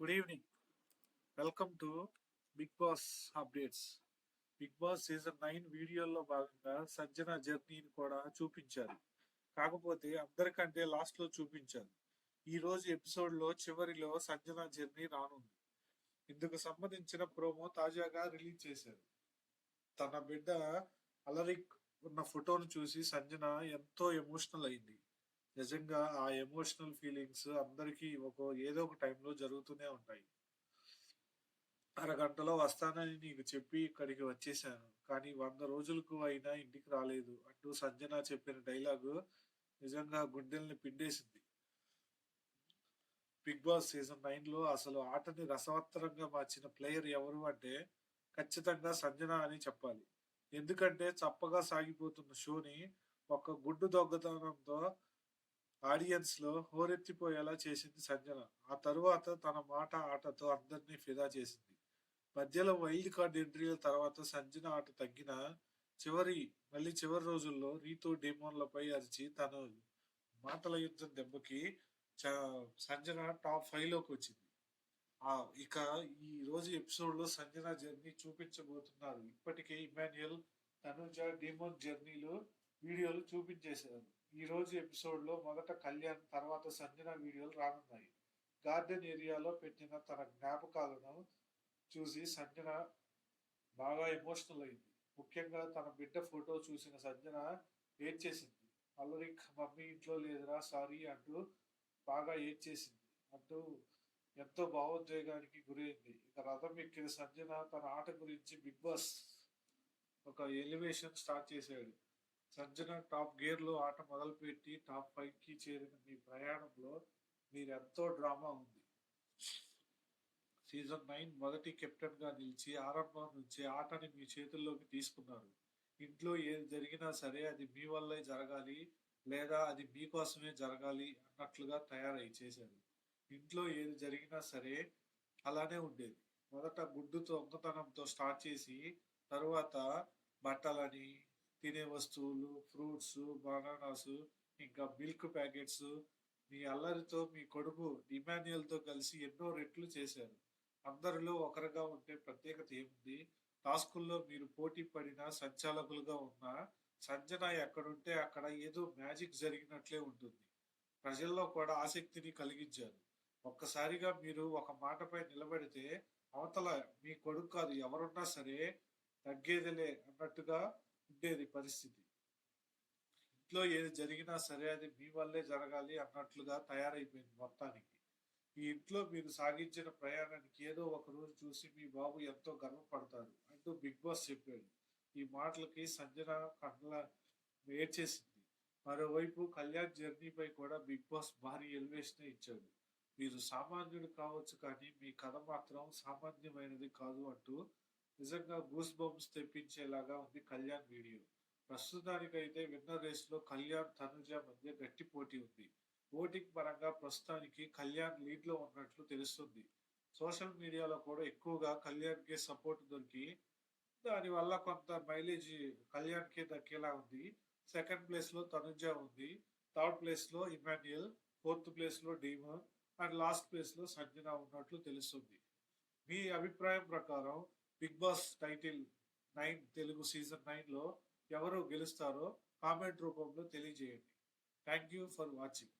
Good evening welcome to big boss updates big boss season nine వీడియోలో భాగంగా సజ్జన జర్నీని కూడా చూపించారు. కాకపోతే అందరికంటే లాస్ట్లో చూపించారు. ఈ రోజు ఎపిసోడ్లో చివరిలో సజ్జన జర్నీ రానుంది. ఇందుకు సంబంధించిన ప్రోమో తాజాగా రిలీజ్ చేశారు. తన బిడ్డ అలరిక్ ఉన్న ఫోటోను చూసి సంజన ఎంతో ఎమోషనల్ అయింది. నిజంగా ఆ ఎమోషనల్ ఫీలింగ్స్ అందరికీ ఒక ఏదో ఒక టైంలో జరుగుతూనే ఉంటాయి. అరగంటలో వస్తానని నీకు చెప్పి ఇక్కడికి వచ్చేసాను కానీ వంద రోజులకు అయినా ఇంటికి రాలేదు. అంటూ సంజన చెప్పిన డైలాగు నిజంగా గుండెల్ని పిండేసింది. బిగ్ బాస్ సీజన్ నైన్లో అసలు ఆటని రసవత్తరంగా మార్చిన ప్లేయర్ ఎవరు అంటే ఖచ్చితంగా సంజన అని చెప్పాలి. ఎందుకంటే చప్పగా సాగిపోతున్న షోని ఒక గుడ్డు దొంగతనంతో ఆడియన్స్లో హోరెత్తిపోయేలా చేసింది సంజన. ఆ తరువాత తన మాట ఆటతో అందరినీ ఫిదా చేసింది. మధ్యలో వైల్డ్ కార్డ్ ఎంట్రీల తర్వాత సంజన ఆట తగ్గిన చివరి మళ్ళీ చివరి రోజుల్లో రీతో డేమోన్లపై అరిచి తన మాటల యుద్ధం దెబ్బకి చ- సంజన టాప్ ఫైవ్లోకి వచ్చింది. ఆ ఇక ఈ రోజు ఎపిసోడ్లో సంజన జర్నీ చూపించబోతున్నారు. ఇప్పటికే ఇమాన్యుయల్ తనుజ డేమోన్ జర్నీలు వీడియోలు చూపించేశారు. ఈరోజు ఎపిసోడ్లో మొదట కళ్యాణ్ తర్వాత సంజన వీడియోలు రానున్నాయి. గార్డెన్ ఏరియాలో పెట్టిన తన జ్ఞాపకాలను చూసి సంజన బాగా ఎమోషనల్ అయింది. ముఖ్యంగా తన బిడ్డ ఫోటో చూసిన సంజన ఏడ్చేసింది అల్లరిక్ మమ్మీ ఇంట్లో లేదురా సారీ అంటూ బాగా ఏడ్చేసింది అంటూ ఎంతో భావోద్వేగానికి గురైంది. ఇక రథం ఎక్కిన సంజన తన ఆట గురించి బిగ్ బాస్ ఒక ఎలివేషన్ స్టార్ట్ చేశాడు. సజ్జన టాప్ గేర్లో ఆట మొదలుపెట్టి టాప్ ఫైవ్కి చేరిన మీ ప్రయాణంలో మీరు ఎంతో డ్రామా ఉంది. సీజన్ నైన్ మొదటి కెప్టెన్గా నిలిచి ఆరంభం నుంచి ఆటని మీ చేతుల్లోకి తీసుకున్నారు. ఇంట్లో ఏది జరిగినా సరే అది మీ వల్లే జరగాలి లేదా అది మీకోసమే జరగాలి అన్నట్లుగా తయారై చేశారు ఇంట్లో ఏది జరిగినా సరే అలానే ఉండేది. మొదట గుడ్డుతో దొంగతనంతో స్టార్ట్ చేసి తరువాత బట్టలని తినే వస్తువులు ఫ్రూట్స్ బనానాస్ ఇంకా మిల్క్ ప్యాకెట్స్ మీ అల్లరితో మీ కొడుకు ఇమాన్యుయల్తో కలిసి ఎన్నో రెట్లు చేశారు. అందరిలో ఒకరుగా ఉంటే ప్రత్యేకత ఏముంది? టాస్కుల్లో మీరు పోటీ పడిన సంచాలకులుగా ఉన్న సంజన ఎక్కడుంటే అక్కడ ఏదో మ్యాజిక్ జరిగినట్లే ఉంటుంది. ప్రజల్లో కూడా ఆసక్తిని కలిగించారు. ఒక్కసారిగా మీరు ఒక మాటపై నిలబడితే అవతల మీ కొడుకు కాదు ఎవరున్నా సరే తగ్గేదిలే అన్నట్టుగా ఉండేది పరిస్థితి. ఇంట్లో ఏది జరిగినా సరే అది మీ వల్లే జరగాలి అన్నట్లుగా తయారైపోయింది మొత్తానికి. ఈ ఇంట్లో మీరు సాగించిన ప్రయాణానికి ఏదో ఒక రోజు చూసి మీ బాబు ఎంతో గర్వపడతారు అంటూ బిగ్ బాస్ చెప్పాడు. ఈ మాటలకి సంజన కండ్ల వేచేసింది మరోవైపు కళ్యాణ్ జర్నీపై కూడా బిగ్ బాస్ భారీ ఎలివేషన్ ఇచ్చాడు. మీరు సామాన్యుడు కావచ్చు కానీ మీ కథ మాత్రం సామాన్యమైనది కాదు అంటూ నిజంగా గూస్ బంప్స్ తెప్పించేలాగా ఉంది కళ్యాణ్ వీడియో. ప్రస్తుతానికైతే విన్నర్ రేస్లో కళ్యాణ్ తనుజ మధ్య గట్టి పోటీ ఉంది. ఓటింగ్ పరంగా ప్రస్తుతానికి కళ్యాణ్ లీడ్లో ఉన్నట్లు తెలుస్తుంది. సోషల్ మీడియాలో కూడా ఎక్కువగా కళ్యాణ్కి సపోర్ట్ దొరికి దాని వల్ల కొంత మైలేజ్ కళ్యాణ్కి దక్కేలా ఉంది. సెకండ్ ప్లేస్లో తనుజ ఉంది. థర్డ్ ప్లేస్లో ఇమాన్యుయల్ ఫోర్త్ ప్లేస్లో డీమన్ అండ్ లాస్ట్ ప్లేస్లో సంజన ఉన్నట్లు తెలుస్తుంది. మీ అభిప్రాయం ప్రకారం big boss title nine Telugu season నైన్లో ఎవరు గెలుస్తారో కామెంట్ రూపంలో తెలియజేయండి. Thank you for watching.